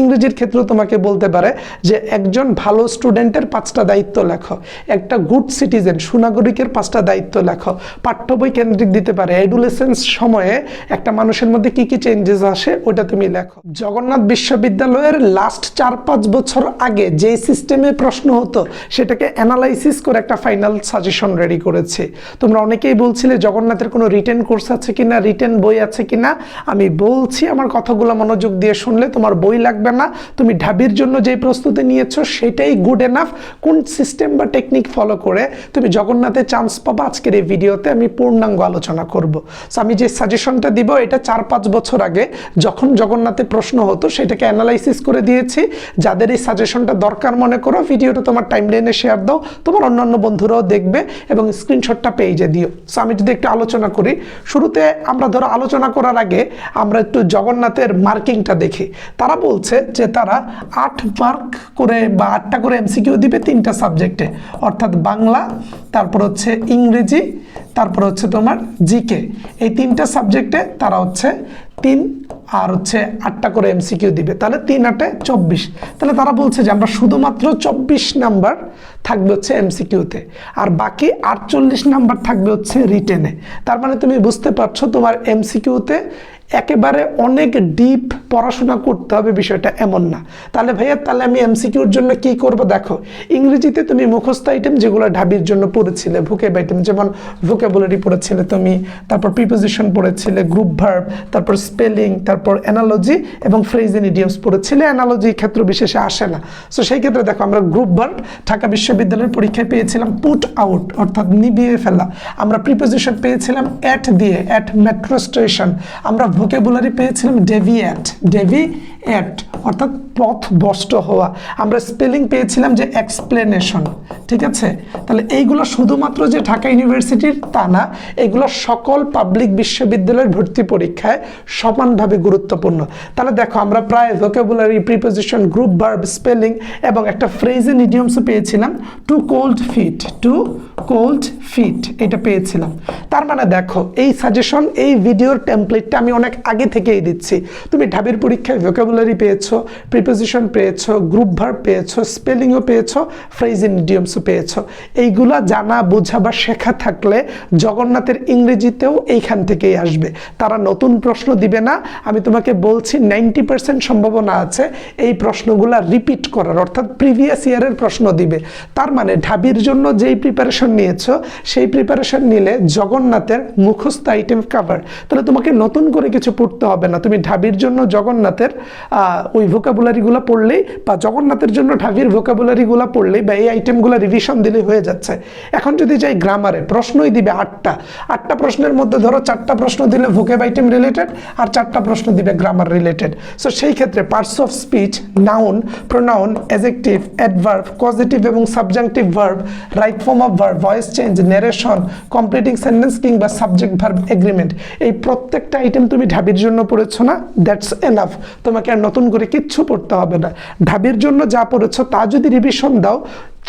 ইংরেজির ক্ষেত্রেও তোমাকে বলতে পারে যে একজন ভালো স্টুডেন্টের পাঁচটা দায়িত্ব লেখো। একটা গুড সিটিজেন সুনাগরিকের পাঁচটা দায়িত্ব লেখো। পাঠ্য বই কেন্দ্রিক দিতে পারে। এডুলেসেন্স সময়ে একটা মানুষের মধ্যে কি কি চেঞ্জেস আসে ওটা তুমি লেখো। জগন্নাথ বিশ্ববিদ্যালয়ের লাস্ট চার পাঁচ বছর আগে যে সিস্টেমে প্রশ্ন হতো, সেটাকে অ্যানালাইসিস করে একটা ফাইনাল সাজেশন রেডি করেছে। তোমরা অনেকেই বলছিলে, জগন্নাথের কোনো রিটেন কোর্স আছে কিনা? রিটেন বই আছে কিনা? আমি বলছি, আমার কথাগুলো মনোযোগ দিয়ে শুনলে তোমার বই লাগবে না। তুমি ঢাবির জন্য যে প্রস্তুতি নিয়েছো, সেটাই গুড এনাফ কোন সিস্টেম বা টেকনিক ফলো করে তুমি জগন্নাথে চান্স পাবা আজকের এই ভিডিওতে আমি পূর্ণাঙ্গ আলোচনা করব। সো আমি যে সাজেশনটা দিব, এটা চার পাঁচ বছর আগে যখন জগন্নাথে প্রশ্ন হতো, সেটাকে অ্যানালাইসিস করে দিয়েছি। যাদের এই সাজেশনটা দরকার মনে করো ভিডিওটা তোমার টাইম লাইনে শেয়ার দাও। তোমার অন্যান্য বন্ধুরাও দেখবে এবং স্ক্রিনশটটা পেজে দিও। সো আমি যদি একটু আলোচনা করি, শুরুতে আমরা ধরো আলোচনা করার আগে আমরা একটু জগন্নাথের মার্কিংটা দেখি। তারা বলছে যে তারা আট মার্ক করে বা আটটা করে এমসিকিউ দিবে তিনটা সাবজেক্টে। অর্থাৎ বাংলা, তারপর হচ্ছে ইংরেজি, তারপর হচ্ছে তোমার জিকে। এই তিনটা সাবজেক্টে তারা হচ্ছে তিন আর হচ্ছে আটটা করে এমসিকিউ দিবে। তাহলে তিন আটে চব্বিশ। তাহলে তারা বলছে যে আমরা শুধুমাত্র চব্বিশ নাম্বার থাকবে হচ্ছে এমসিকিউতে আর বাকি আটচল্লিশ নাম্বার থাকবে হচ্ছে রিটেনে। তার মানে তুমি বুঝতে পারছ তোমার এমসিকিউতে একেবারে অনেক ডিপ পড়াশোনা করতে হবে বিষয়টা এমন না। তাহলে ভাইয়া, তাহলে আমি এমসিকিউর জন্য কি করব? দেখো, ইংরেজিতে তুমি মুখস্থ আইটেম যেগুলো ঢাবির জন্য পড়েছিলে ভুকেব আইটেম যেমন ভোকাবুলারি পড়েছিলে তুমি, তারপর প্রিপোজিশন পড়েছিলে গ্রুপ ভার্ব তারপর স্পেলিং তারপর অ্যানালজি এবং ফ্রেজ এন্ড ইডিয়মস পড়েছিলে অ্যানালজি ক্ষেত্র বিশেষে আসে না। সো সেই ক্ষেত্রে দেখো, আমরা গ্রুপ ভার্ব ঢাকা বিশ্ববিদ্যালয়ের পরীক্ষায় পেয়েছিলাম পুট আউট অর্থাৎ নিবিয়ে ফেলা। আমরা প্রিপোজিশন পেয়েছিলাম অ্যাট দিয়ে অ্যাট মেট্রো স্টেশন আমরা ভোকাবুলারি পেয়েছিলাম ডেভিয়েট ডেভিয়েট অর্থাৎ পথ বষ্ট হওয়া। আমরা স্পেলিং পেয়েছিলাম যে এক্সপ্লেনেশন ঠিক আছে? তাহলে এইগুলো শুধুমাত্র যে ঢাকা ইউনিভার্সিটির তা না, এগুলো সকল পাবলিক বিশ্ববিদ্যালয়ের ভর্তি পরীক্ষায় সমানভাবে গুরুত্বপূর্ণ। তাহলে দেখো, আমরা প্রায় vocabulary preposition group verb spelling এবং একটা ফ্রেজ এন্ড ইডিয়মসও পেয়েছিলাম। To cold feet to cold feet এটা পেয়েছিলাম। তার মানে দেখো, এই সাজেশন এই ভিডিওর টেমপ্লেটটা আমি অনেক আগে থেকেই দিচ্ছি। তুমি ঢাবির পরীক্ষায় ভোকাবুলারি পেয়েছ প্রিপোজিশন পেয়েছ গ্রুপ ভার্ব পেয়েছ স্পেলিংও পেয়েছ ফ্রেজ ইন ইডিয়মসও পেয়েছ। এইগুলা জানা, বোঝা বা শেখা থাকলে জগন্নাথের ইংরেজিতেও এইখান থেকেই আসবে। তারা নতুন প্রশ্ন দিবে না। আমি তোমাকে বলছি নাইনটি পার্সেন্ট সম্ভাবনা আছে এই প্রশ্নগুলা রিপিট করার, অর্থাৎ প্রিভিয়াস ইয়ারের প্রশ্ন দিবে। তার মানে ঢাবির জন্য যেই প্রিপারেশন নিয়েছো, সেই প্রিপারেশন নিলে জগন্নাথের মুখস্থ আইটেম কাভার তাহলে তোমাকে নতুন করে কিছু পড়তে হবে না। তুমি ঢাবির জন্য জগন্নাথের ওই ভোকাবুলারিগুলো পড়লেই বা জগন্নাথের জন্য ঢাবির ভোকাবুলারিগুলো পড়লেই বা এই আইটেমগুলো রিভিশন দিলেই হয়ে যাচ্ছে। এখন যদি যাই গ্রামারে প্রশ্নই দিবে আটটা। আটটা প্রশ্নের মধ্যে ধরো চারটা প্রশ্ন দিলে ভোকেব আইটেম রিলেটেড আর চারটা প্রশ্ন দিবে গ্রামার রিলেটেড সো সেই ক্ষেত্রে parts of speech noun pronoun adjective adverb positive এবং subjective verb right form of verb voice change narration completing sentence কিংবা সাবজেক্ট ভার্ব এগ্রিমেন্ট এই প্রত্যেকটা আইটেম তুমি ঢাবির জন্য পড়েছো না? দ্যাটস এনাফ তোমাকে আর নতুন করে কিচ্ছু পড়তে হবে না। ঢাবির জন্য যা পড়েছো তা যদি রিভিশন দাও,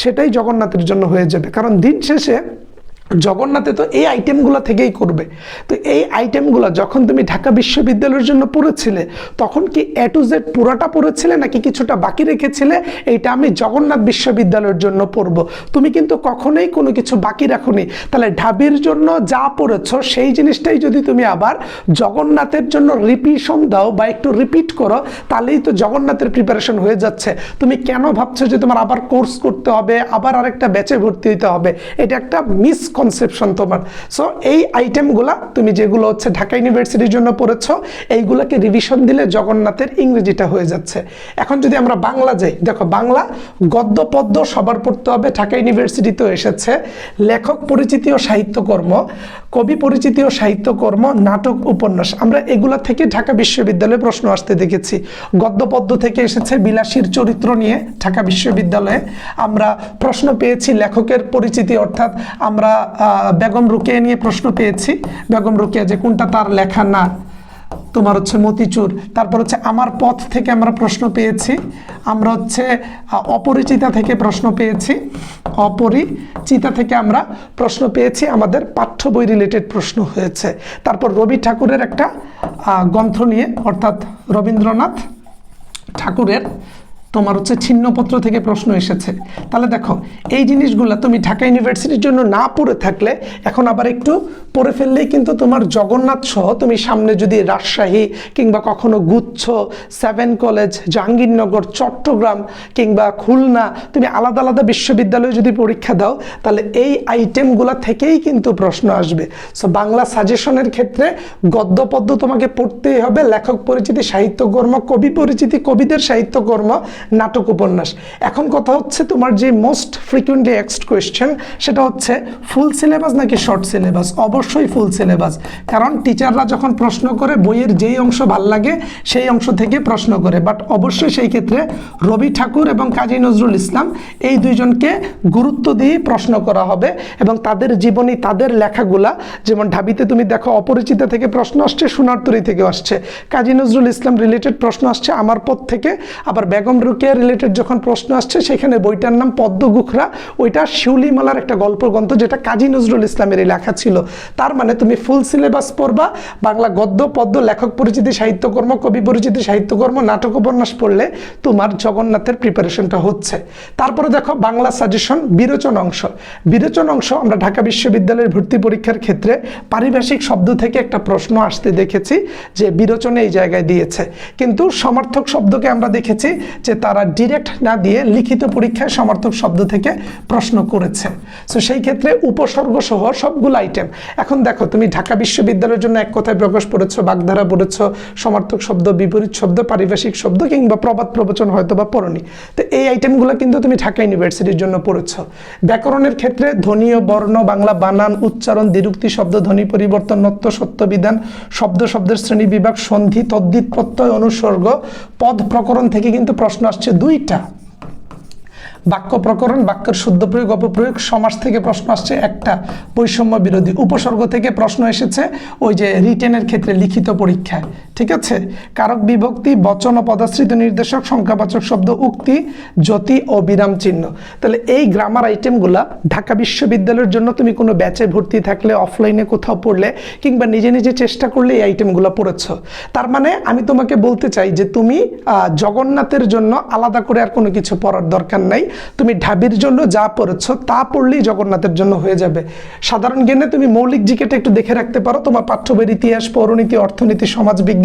সেটাই জগন্নাথের জন্য হয়ে যাবে। কারণ দিন শেষে জগন্নাথে তো এই আইটেমগুলো থেকেই করবে। তো এই আইটেমগুলো যখন তুমি ঢাকা বিশ্ববিদ্যালয়ের জন্য পড়েছিলে, তখন কি এ টু জেড পুরোটা পড়েছিলে নাকি কিছুটা বাকি রেখেছিলে? এইটা আমি জগন্নাথ বিশ্ববিদ্যালয়ের জন্য পড়ব। তুমি কিন্তু কখনোই কোনো কিছু বাকি রাখোনি। তাহলে ঢাবির জন্য যা পড়েছ, সেই জিনিসটাই যদি তুমি আবার জগন্নাথের জন্য রিপিশন দাও বা একটু রিপিট করো, তাহলেই তো জগন্নাথের প্রিপারেশন হয়ে যাচ্ছে। তুমি কেন ভাবছ যে তোমার আবার কোর্স করতে হবে, আবার আরেকটা ব্যাচে ভর্তি হতে হবে? এটা একটা মিসকনসেপশন তোমার। সো এই আইটেমগুলা তুমি যেগুলো হচ্ছে ঢাকা ইউনিভার্সিটির জন্য পড়েছো, এইগুলোকে রিভিশন দিলে জগন্নাথের ইংরেজিটা হয়ে যাচ্ছে। এখন যদি আমরা বাংলা যাই, দেখো বাংলা গদ্য পদ্য সবার পড়তে হবে, ঢাকা ইউনিভার্সিটিতেও এসেছে। লেখক পরিচিতি ও সাহিত্যকর্ম, কবি পরিচিতি ও সাহিত্যকর্ম, নাটক, উপন্যাস, আমরা এগুলা থেকে ঢাকা বিশ্ববিদ্যালয়ে প্রশ্ন আসতে দেখেছি। গদ্য পদ্য থেকে এসেছে বিলাসীর চরিত্র নিয়ে ঢাকা বিশ্ববিদ্যালয়ে। আমরা প্রশ্ন পেয়েছি লেখকের পরিচিতি, অর্থাৎ আমরা বেগম রুকিয়া নিয়ে প্রশ্ন পেয়েছি। বেগম রুকিয়া যে কোনটা তার লেখা না, তোমার হচ্ছে মতিচুর। তারপর হচ্ছে আমার পথ থেকে আমরা প্রশ্ন পেয়েছি। আমরা হচ্ছে অপরিচিতা থেকে প্রশ্ন পেয়েছি। অপরিচিতা থেকে আমরা প্রশ্ন পেয়েছি। আমাদের পাঠ্য বই রিলেটেড প্রশ্ন হয়েছে। তারপর রবি ঠাকুরের একটা গ্রন্থ নিয়ে, অর্থাৎ রবীন্দ্রনাথ ঠাকুরের তোমার হচ্ছে ছিন্নপত্র থেকে প্রশ্ন এসেছে। তাহলে দেখো, এই জিনিসগুলো তুমি ঢাকা ইউনিভার্সিটির জন্য না পড়ে থাকলে এখন আবার একটু পড়ে ফেললেই কিন্তু তোমার জগন্নাথ সহ তুমি সামনে যদি রাজশাহী কিংবা কখনো গুচ্ছ, সেভেন কলেজ, জাহাঙ্গীরনগর, চট্টগ্রাম কিংবা খুলনা, তুমি আলাদা আলাদা বিশ্ববিদ্যালয়ে যদি পরীক্ষা দাও, তাহলে এই আইটেমগুলো থেকেই কিন্তু প্রশ্ন আসবে। সো বাংলা সাজেশনের ক্ষেত্রে গদ্য পদ্য তোমাকে পড়তেই হবে। লেখক পরিচিতি, সাহিত্যকর্ম, কবি পরিচিতি, কবিদের সাহিত্যকর্ম নাটক উপন্যাস। এখন কথা হচ্ছে তোমার যে মোস্ট ফ্রিকুয়েন্টলি এক্সড কোয়েশ্চেন সেটা হচ্ছে ফুল সিলেবাস নাকি শর্ট সিলেবাস অবশ্যই ফুল সিলেবাস কারণ টিচাররা যখন প্রশ্ন করে, বইয়ের যেই অংশ ভালো লাগে, সেই অংশ থেকে প্রশ্ন করে। বাট অবশ্যই সেই ক্ষেত্রে রবি ঠাকুর এবং কাজী নজরুল ইসলাম এই দুইজনকে গুরুত্ব দিয়ে প্রশ্ন করা হবে এবং তাদের জীবনী, তাদের লেখাগুলা, যেমন ঢাবিতে তুমি দেখো, অপরিচিতা থেকে প্রশ্ন আসছে সোনারতরী থেকে আসছে। কাজী নজরুল ইসলাম রিলেটেড প্রশ্ন আসছে, আমার পথ থেকে, আবার বেগম রুকিয়া রিলেটেড যখন প্রশ্ন আসছে, সেখানে বইটার নাম পদ্মগুখরা ওইটা শিউলিমালার একটা গল্পগ্রন্থ যেটা কাজী নজরুল ইসলামেরই লেখা ছিল। তার মানে তুমি ফুল সিলেবাস পড়বা, বাংলা গদ্য, পদ্য, লেখক পরিচিতি, সাহিত্যকর্ম, কবি পরিচিতি, সাহিত্যকর্ম, নাটক উপন্যাস পড়লে তোমার জগন্নাথের প্রিপারেশনটা হচ্ছে। তারপরে দেখো, বাংলা সাজেশন বিরোচন অংশ। বিরোচন অংশ আমরা ঢাকা বিশ্ববিদ্যালয়ের ভর্তি পরীক্ষার ক্ষেত্রে পারিভাষিক শব্দ থেকে একটা প্রশ্ন আসতে দেখেছি যে বিরোচনে এই জায়গায় দিয়েছে। কিন্তু সমর্থক শব্দকে আমরা দেখেছি যে তারা ডিরেক্ট না দিয়ে লিখিত পরীক্ষায় সমর্থক শব্দ থেকে প্রশ্ন করেছে। সো সেই ক্ষেত্রে উপসর্গ সহ সবগুলো আইটেম এখন দেখো, তুমি ঢাকা বিশ্ববিদ্যালয়ের জন্য এক কথায় প্রকাশ পড়েছো, বাগধারা পড়েছো, সমর্থক শব্দ, বিপরীত শব্দ, পারিভাষিক শব্দ কিংবা প্রবাদ প্রবচন হয়তো বা পড়নি। তো এই আইটেমগুলো কিন্তু তুমি ঢাকা ইউনিভার্সিটির জন্য পড়েছো। ব্যাকরণের ক্ষেত্রে ধ্বনীয় বর্ণ, বাংলা বানান, উচ্চারণ, দ্বিরুক্তি শব্দ, ধ্বনি পরিবর্তন, নত্য সত্যবিধান শব্দ, শব্দের শ্রেণি বিভাগ, সন্ধি তদ্দিত প্রত্যয়, অনুসর্গ, পদ প্রকরণ থেকে কিন্তু প্রশ্ন আসছে দুইটা। বাক্য প্রকরণ, বাক্যের শুদ্ধ প্রয়োগ, অপপ্রয়োগ সমাজ থেকে প্রশ্ন আসছে একটা। বৈষম্য বিরোধী উপসর্গ থেকে প্রশ্ন এসেছে ওই যে রিটেনের ক্ষেত্রে লিখিত পরীক্ষায়। ঠিক আছে? কারক বিভক্তি, বচন ও পদাশ্রিত নির্দেশক, সংখ্যাবাচক শব্দ উক্তি, জ্যোতি ও বিরাম চিহ্ন। তাহলে এই গ্রামার আইটেমগুলা ঢাকা বিশ্ববিদ্যালয়ের জন্য তুমি কোনো ব্যাচে ভর্তি থাকলে অফলাইনে কোথাও পড়লে, কিংবা নিজে নিজে চেষ্টা করলে এই আইটেমগুলো পড়েছ। তার মানে আমি তোমাকে বলতে চাই যে তুমি জগন্নাথের জন্য আলাদা করে আর কোনো কিছু পড়ার দরকার নাই। তুমি ঢাবির জন্য যা পড়েছো, তা পড়লেই জগন্নাথের জন্য হয়ে যাবে। সাধারণ জ্ঞানে তুমি মৌলিক জিকেটা একটু দেখে রাখতে পারো। তোমার পাঠ্যবইয়ের ইতিহাস, পৌরনীতি, অর্থনীতি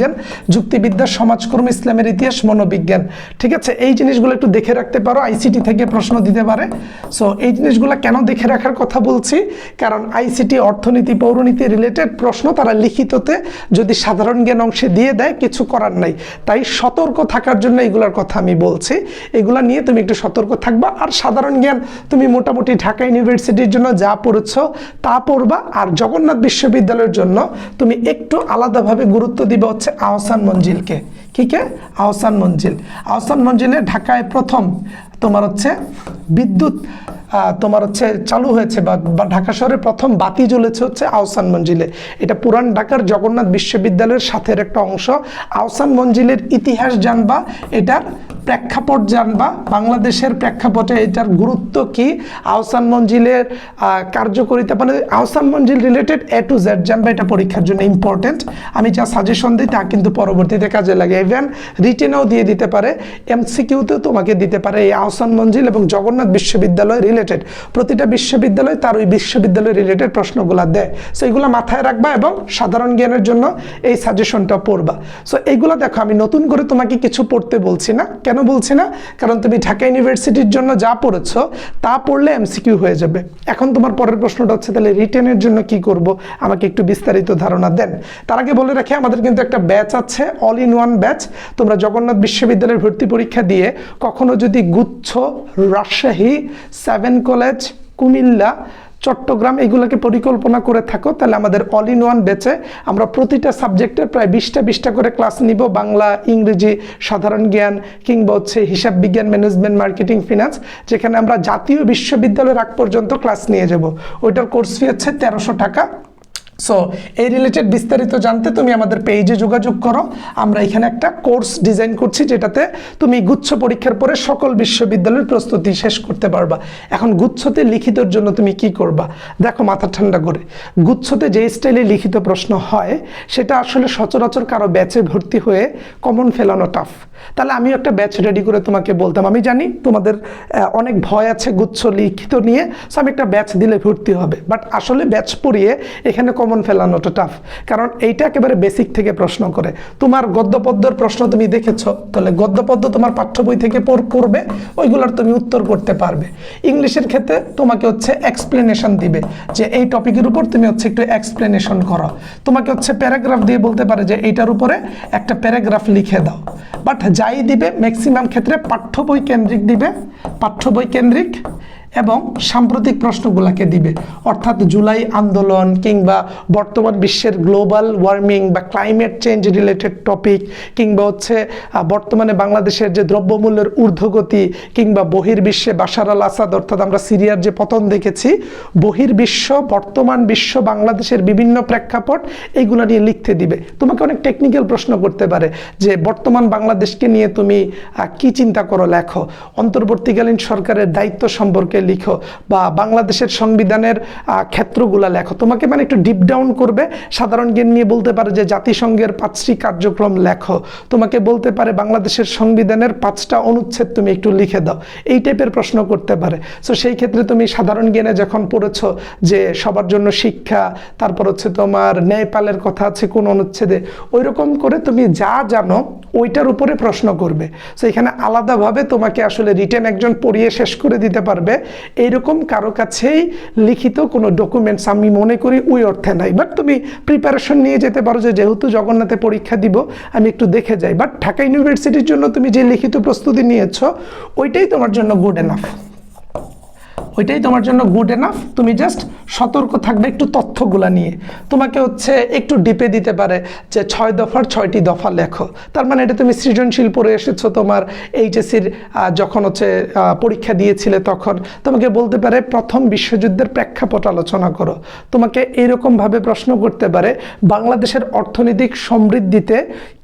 সমাজবিজ্ঞান যুক্তিবিদ্যা, সমাজকর্ম, ইসলামের ইতিহাস, মনোবিজ্ঞান। ঠিক আছে? এই জিনিসগুলো একটু দেখে রাখতে পারো আইসিটি থেকে প্রশ্ন দিতে পারে। সো এই জিনিসগুলো কেন দেখে রাখার কথা বলছি? কারণ আইসিটি অর্থনীতি, পৌরনীতি রিলেটেড প্রশ্ন তারা লিখিততে যদি সাধারণ জ্ঞান অংশে দিয়ে দেয়, কিছু করার নাই। তাই সতর্ক থাকার জন্য এগুলোর কথা আমি বলছি। এগুলা নিয়ে তুমি একটু সতর্ক থাকবা। আর সাধারণ জ্ঞান, তুমি মোটামুটি ঢাকা ইউনিভার্সিটির জন্য যা পড়েছ, তা পড়বা। আর জগন্নাথ বিশ্ববিদ্যালয়ের জন্য তুমি একটু আলাদাভাবে গুরুত্ব দিবা হচ্ছে আহসান মঞ্জিলকে। কি কে? আহসান মঞ্জিল। আহসান মঞ্জিলে ঢাকায় প্রথম তোমার হচ্ছে বিদ্যুৎ তোমার হচ্ছে চালু হয়েছে বা ঢাকা শহরে প্রথম বাতি জ্বলেছে হচ্ছে আহসান মঞ্জিলে। এটা পুরান ঢাকার জগন্নাথ বিশ্ববিদ্যালয়ের সাথের একটা অংশ। আহসান মঞ্জিলের ইতিহাস জানবা, এটার প্রেক্ষাপট জানবা, বাংলাদেশের প্রেক্ষাপটে এটার গুরুত্ব কি আহসান মঞ্জিলের কার্যকরিতা মানে Ahsan Manzil related A to Z জানবা, এটা পরীক্ষার জন্য ইম্পর্টেন্ট আমি যা সাজেশন দিই তা কিন্তু পরবর্তীতে কাজে লাগে। ইভেন রিটেনেও দিয়ে দিতে পারে এমসিকিউতেও তোমাকে দিতে পারে এই আহসান মঞ্জিল এবং জগন্নাথ বিশ্ববিদ্যালয় রিলেটেড প্রতিটা বিশ্ববিদ্যালয় তার ওই বিশ্ববিদ্যালয় রিলেটেড প্রশ্নগুলো দেয়। সো এইগুলো মাথায় রাখবা এবং সাধারণ জ্ঞানের জন্য এই সাজেশনটা পড়বা। সো এইগুলো দেখো, আমি নতুন করে তোমাকে কিছু পড়তে বলছি না। কেন বলছি না? কারণ তুমি ঢাকা ইউনিভার্সিটির জন্য যা পড়েছো, তা পড়লে এমসিকিউ হয়ে যাবে। এখন তোমার পরের প্রশ্নটা হচ্ছে, তাহলে রিটেনের জন্য কি করব? আমাকে একটু বিস্তারিত ধারণা দেন। তার আগে বলে রাখি, আমাদের কিন্তু একটা ব্যাচ আছে অল ইন ওয়ান ব্যাচ তোমরা জগন্নাথ বিশ্ববিদ্যালয়ের ভর্তি পরীক্ষা দিয়ে কখনো যদি গুচ্ছ, রাজশাহী সেভেন কলেজ, কুমিল্লা, চট্টগ্রাম এগুলোকে পরিকল্পনা করে থাকো। তাহলে আমাদের অল ইন ওয়ান বেচে আমরা প্রতিটা সাবজেক্টের প্রায় বিশটা বিশটা করে ক্লাস নিব। বাংলা, ইংরেজি, সাধারণ জ্ঞান কিংবা হচ্ছে হিসাব বিজ্ঞান ম্যানেজমেন্ট মার্কেটিং ফিনান্স যেখানে আমরা জাতীয় বিশ্ববিদ্যালয়ের আগ পর্যন্ত ক্লাস নিয়ে যাব। ওইটার কোর্স ফি হচ্ছে তেরোশো টাকা। সো এই রিলেটেড বিস্তারিত জানতে তুমি আমাদের পেজে যোগাযোগ করো। আমরা এখানে একটা কোর্স ডিজাইন করছি যেটাতে তুমি গুচ্ছ পরীক্ষার পরে সকল বিশ্ববিদ্যালয়ের প্রস্তুতি শেষ করতে পারবা। এখন গুচ্ছতে লিখিতর জন্য তুমি কি করবা? দেখো মাথা ঠান্ডা করে। গুচ্ছতে যে স্টাইলে লিখিত প্রশ্ন হয়, সেটা আসলে সচরাচর কারও ব্যাচে ভর্তি হয়ে কমন ফেলানো টাফ তাহলে আমি একটা ব্যাচ রেডি করে তোমাকে বলতাম। আমি জানি তোমাদের অনেক ভয় আছে গুচ্ছ লিখিত নিয়ে। সো আমি একটা ব্যাচ দিলে ভর্তি হবে। বাট আসলে ব্যাচ পড়িয়ে এখানে কমন ফেলানোটা টাফ কারণ এইটা একেবারে বেসিক থেকে প্রশ্ন করে। তোমার গদ্যপদ্যর প্রশ্ন তুমি দেখেছ, তাহলে গদ্যপদ্য তোমার পাঠ্য বই থেকে পড়- করবে, ওইগুলোর তুমি উত্তর করতে পারবে। ইংলিশের ক্ষেত্রে তোমাকে হচ্ছে এক্সপ্লেনেশন দিবে যে এই টপিকের উপর তুমি হচ্ছে একটু এক্সপ্লেনেশন করো। তোমাকে হচ্ছে প্যারাগ্রাফ দিয়ে বলতে পারে যে এইটার উপরে একটা প্যারাগ্রাফ লিখে দাও। বাট যাই দিবে ম্যাক্সিমাম ক্ষেত্রে পাঠ্য বই কেন্দ্রিক দিবে। পাঠ্য বই কেন্দ্রিক এবং সাম্প্রতিক প্রশ্নগুলোকে দিবে। অর্থাৎ জুলাই আন্দোলন কিংবা বর্তমান বিশ্বের গ্লোবাল ওয়ার্মিং বা ক্লাইমেট চেঞ্জ রিলেটেড টপিক কিংবা হচ্ছে বর্তমানে বাংলাদেশের যে দ্রব্যমূল্যের ঊর্ধ্বগতি কিংবা বহির্বিশ্বে বাশার আল আসাদ, অর্থাৎ আমরা সিরিয়ার যে পতন দেখেছি, বহির্বিশ্ব, বর্তমান বিশ্ব, বাংলাদেশের বিভিন্ন প্রেক্ষাপট এইগুলো নিয়ে লিখতে দিবে। তোমাকে অনেক টেকনিক্যাল প্রশ্ন করতে পারে যে, বর্তমান বাংলাদেশকে নিয়ে তুমি কি চিন্তা করো লেখো? অন্তর্বর্তীকালীন সরকারের দায়িত্ব সম্পর্কে লিখো বা বাংলাদেশের সংবিধানের ক্ষেত্রগুলো লেখো। তোমাকে মানে একটু ডিপ ডাউন করবে, সাধারণ জ্ঞান নিয়ে বলতে পারে যে জাতিসংঘের পাঁচটি কার্যক্রম লেখো। তোমাকে বলতে পারে বাংলাদেশের সংবিধানের পাঁচটা অনুচ্ছেদ তুমি একটু লিখে দাও। এই টাইপের প্রশ্ন করতে পারে। সো সেই ক্ষেত্রে তুমি সাধারণ জ্ঞানে যখন পড়েছো যে সবার জন্য শিক্ষা, তারপর হচ্ছে তোমার ন্যায়পালের কথা আছে কোন অনুচ্ছেদে ওই রকম করে তুমি যা জানো, ওইটার উপরে প্রশ্ন করবে। সো এখানে আলাদাভাবে তোমাকে আসলে রিটেন একজন পড়িয়ে শেষ করে দিতে পারবে। এইরকম কারও কাছেই লিখিত কোনো ডকুমেন্টস আমি মনে করি ওই অর্থে নাই। বাট তুমি প্রিপারেশন নিয়ে যেতে পারো যে যেহেতু জগন্নাথে পরীক্ষা দিব, আমি একটু দেখে যাই। বাট ঢাকা ইউনিভার্সিটির জন্য তুমি যে লিখিত প্রস্তুতি নিয়েছ, ওইটাই তোমার জন্য গুড এনাফ ওইটাই তোমার জন্য গুড এনাফ তুমি জাস্ট সতর্ক থাকবে একটু তথ্যগুলা নিয়ে। তোমাকে হচ্ছে একটু ডিপে দিতে পারে যে ছয় দফার ছয়টি দফা লেখো। তার মানে এটা তুমি সৃজনশীল পড়ে এসেছ তোমার এইচএসির যখন হচ্ছে পরীক্ষা দিয়েছিলে তখন। তোমাকে বলতে পারে প্রথম বিশ্বযুদ্ধের প্রেক্ষাপট আলোচনা করো। তোমাকে এইরকমভাবে প্রশ্ন করতে পারে, বাংলাদেশের অর্থনৈতিক সমৃদ্ধিতে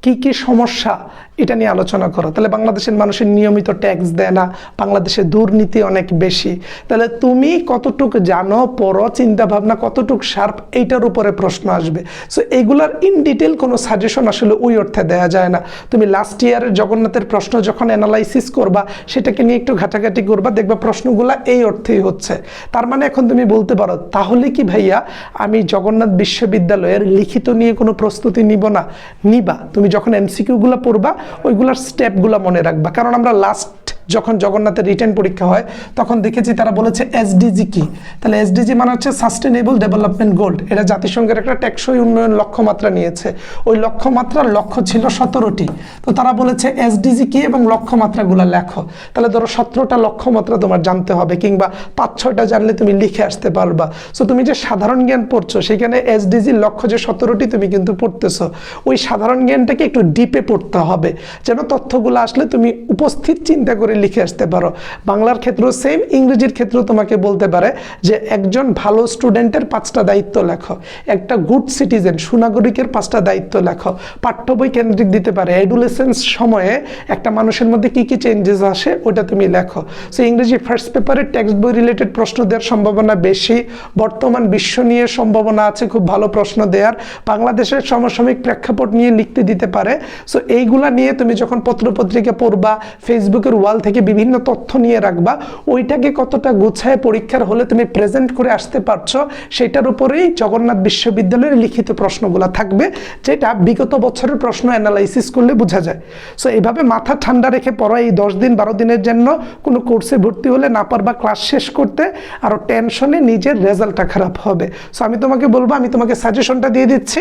কি কি সমস্যা? এটা নিয়ে আলোচনা করো। তাহলে বাংলাদেশের মানুষের নিয়মিত ট্যাক্স দেয় না বাংলাদেশে দুর্নীতি অনেক বেশি। তাহলে তুমি কতটুক জানো, পড়ো চিন্তা ভাবনা কতটুক শার্প এইটার উপরে প্রশ্ন আসবে। সো এগুলার ইন ডিটেল কোনো সাজেশন আসলে ওই অর্থে দেওয়া যায় না। তুমি লাস্ট ইয়ারের জগন্নাথের প্রশ্ন যখন অ্যানালাইসিস করবা, সেটাকে নিয়ে একটু ঘাটাঘাটি করবা, দেখবা প্রশ্নগুলা এই অর্থেই হচ্ছে। তার মানে এখন তুমি বলতে পারো, তাহলে কি ভাইয়া, আমি জগন্নাথ বিশ্ববিদ্যালয়ের লিখিত নিয়ে কোনো প্রস্তুতি নিব না? নিবা। তুমি যখন এমসিকিউগুলো পড়বা, ওইগুলার স্টেপগুলো মনে রাখবা। কারণ আমরা লাস্ট যখন জগন্নাথের রিটার্ন পরীক্ষা হয়, তখন দেখেছি তারা বলেছে এসডিজি কি? তাহলে এসডিজি মানে হচ্ছে সাস্টেনেবল ডেভেলপমেন্ট গোল্ড এটা জাতিসংঘের একটা টেকসই উন্নয়ন লক্ষ্যমাত্রা নিয়েছে। ওই লক্ষ্যমাত্রার লক্ষ্য ছিল সতেরোটি। তো তারা বলেছে এসডিজি কি এবং লক্ষ্যমাত্রাগুলো লেখো। তাহলে ধরো সতেরোটা লক্ষ্যমাত্রা তোমার জানতে হবে, কিংবা পাঁচ, ছয়টা জানলে তুমি লিখে আসতে পারবা। সো তুমি যে সাধারণ জ্ঞান পড়ছো, সেখানে এসডিজির লক্ষ্য যে সতেরোটি তুমি কিন্তু পড়তেছো। ওই সাধারণ জ্ঞানটাকে একটু ডিপে পড়তে হবে। যেন তথ্যগুলো আসলে তুমি উপস্থিত চিন্তা করে লিখে আসতে পারো। বাংলার ক্ষেত্রেও সেম ইংরেজির ক্ষেত্রেও তোমাকে বলতে পারে যে একজন ভালো স্টুডেন্টের পাঁচটা দায়িত্ব লেখো। একটা গুড সিটিজেন সুনাগরিকের পাঁচটা দায়িত্ব লেখো। পাঠ্য বই কেন্দ্রিক দিতে পারে। এডুলেসেন্স সময়ে একটা মানুষের মধ্যে কি কি চেঞ্জেস আসে, ওটা তুমি লেখো। সো ইংরেজি ফার্স্ট পেপারে টেক্সট বই রিলেটেড প্রশ্ন দেওয়ার সম্ভাবনা বেশি। বর্তমান বিশ্ব নিয়ে সম্ভাবনা আছে, খুব ভালো প্রশ্ন দেওয়ার। বাংলাদেশের সমসাময়িক প্রেক্ষাপট নিয়ে লিখতে দিতে পারে। সো এইগুলা নিয়ে তুমি যখন পত্রপত্রিকা পড়বা ফেসবুকের ওয়াল থেকে বিভিন্ন তথ্য নিয়ে রাখবা। ওইটাকে কতটা গুছায় পরীক্ষার হলে তুমি প্রেজেন্ট করে আসতে পারছ, সেটার উপরেই জগন্নাথ বিশ্ববিদ্যালয়ের লিখিত প্রশ্নগুলো থাকবে, যেটা বিগত বছরের প্রশ্ন অ্যানালাইসিস করলে বোঝা যায়। সো এইভাবে মাথা ঠান্ডা রেখে পড়া এই দশ দিন, বারো দিনের জন্য কোনো কোর্সে ভর্তি হলে না পারবা ক্লাস শেষ করতে আরও টেনশনে নিজের রেজাল্টটা খারাপ হবে। সো আমি তোমাকে বলব, আমি তোমাকে সাজেশনটা দিয়ে দিচ্ছি।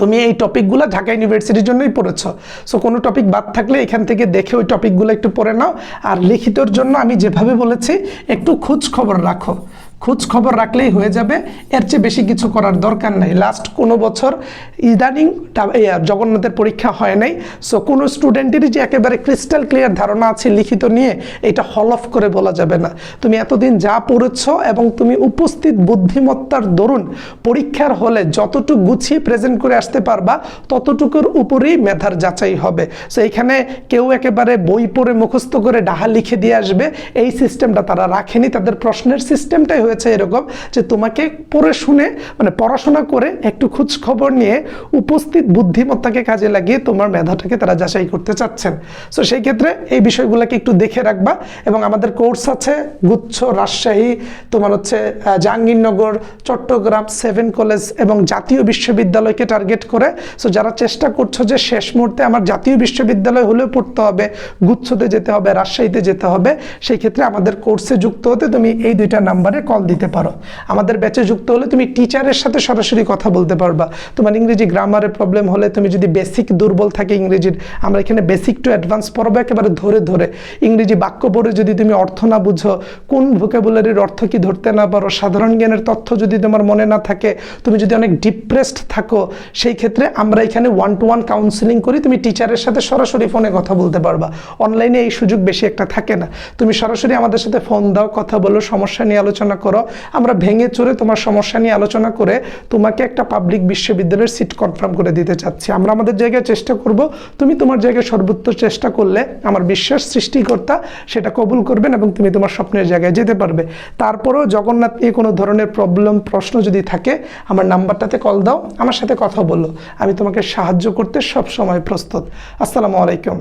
তুমি এই টপিকগুলো ঢাকা ইউনিভার্সিটির জন্যই পড়েছ। সো কোনো টপিক বাদ থাকলে এখান থেকে দেখে ওই টপিকগুলো একটু পড়ে নাও। আর লিখিতর জন্য আমি যেভাবে বলেছি, একটু খোঁজ খবর রাখো। খোঁজ খবর রাখলেই হয়ে যাবে। এর চেয়ে বেশি কিছু করার দরকার নাই। লাস্ট কোনো বছর ইদানিং জগন্নাথের পরীক্ষা হয় নাই। সো কোনো স্টুডেন্টেরই যে একেবারে ক্রিস্টাল ক্লিয়ার ধারণা আছে, লিখিত নিয়ে এটা হল অফ করে বলা যাবে না। তুমি এতদিন যা পড়েছ এবং তুমি উপস্থিত বুদ্ধিমত্তার দরুন পরীক্ষার হলে যতটুকু গুছিয়ে প্রেজেন্ট করে আসতে পারবা, ততটুকুর উপরেই মেধার যাচাই হবে। সো এইখানে কেউ একেবারে বই পড়ে মুখস্থ করে ডাহা লিখে দিয়ে আসবে। এই সিস্টেমটা তারা রাখেনি। তাদের প্রশ্নের সিস্টেমটাই হয়েছে এরকম যে তোমাকে পড়ে শুনে মানে পড়াশোনা করে একটু খোঁজ খবর নিয়ে উপস্থিত বুদ্ধিমত্তাকে কাজে লাগিয়ে তোমার মেধাটাকে তারা যাচাই করতে চাচ্ছেন। সো সেই ক্ষেত্রে এই বিষয়গুলোকে একটু দেখে রাখবা এবং আমাদের কোর্স আছে গুচ্ছ রাজশাহী, তোমার হচ্ছে জাহাঙ্গীরনগর, চট্টগ্রাম, সেভেন কলেজ এবং জাতীয় বিশ্ববিদ্যালয়কে টার্গেট করে। সো যারা চেষ্টা করছ যে শেষ মুহূর্তে আমার জাতীয় বিশ্ববিদ্যালয় হলেও পড়তে হবে, গুচ্ছতে যেতে হবে, রাজশাহীতে যেতে হবে, সেই ক্ষেত্রে আমাদের কোর্সে যুক্ত হতে তুমি এই দুইটা নাম্বারে কল দিতে পারো। আমাদের ব্যাচে যুক্ত হলে তুমি টিচারের সাথে সরাসরি কথা বলতে পারবা। তোমার ইংরেজি গ্রামারের প্রবলেম হলে তুমি যদি বেসিক দুর্বল থাকে ইংরেজির, আমরা এখানে বেসিক টু অ্যাডভান্স পড়ব একেবারে ধরে ধরে। ইংরেজি বাক্য পড়ে যদি তুমি অর্থ না বুঝো, কোন ভোকাবুলারির অর্থ কি ধরতে না পারো, সাধারণ জ্ঞানের তথ্য যদি তোমার মনে না থাকে, তুমি যদি অনেক ডিপ্রেসড থাকো, সেই ক্ষেত্রে আমরা এখানে ওয়ান টু ওয়ান কাউন্সিলিং করি, তুমি টিচারের সাথে সরাসরি ফোনে কথা বলতে পারবা। অনলাইনে এই সুযোগ বেশি একটা থাকে না। তুমি সরাসরি আমাদের সাথে ফোন দাও, কথা বলো, সমস্যা নিয়ে আলোচনা করো। আমরা ভেঙে চড়ে তোমার সমস্যা নিয়ে আলোচনা করে তোমাকে একটা পাবলিক বিশ্ববিদ্যালয়ের সিট কনফার্ম করে দিতে চাচ্ছি। আমরা আমাদের জায়গায় চেষ্টা করব, তুমি তোমার জায়গায় সর্বোচ্চ চেষ্টা করলে আমার বিশ্বাস সৃষ্টিকর্তা সেটা কবুল করবেন এবং তুমি তোমার স্বপ্নের জায়গায় যেতে পারবে। তারপরেও জগন্নাথ নিয়ে কোনো ধরনের প্রবলেম প্রশ্ন যদি থাকে, আমার নাম্বারটাতে কল দাও, আমার সাথে কথা বলো। আমি তোমাকে সাহায্য করতে সব সময় প্রস্তুত। আসসালামু আলাইকুম।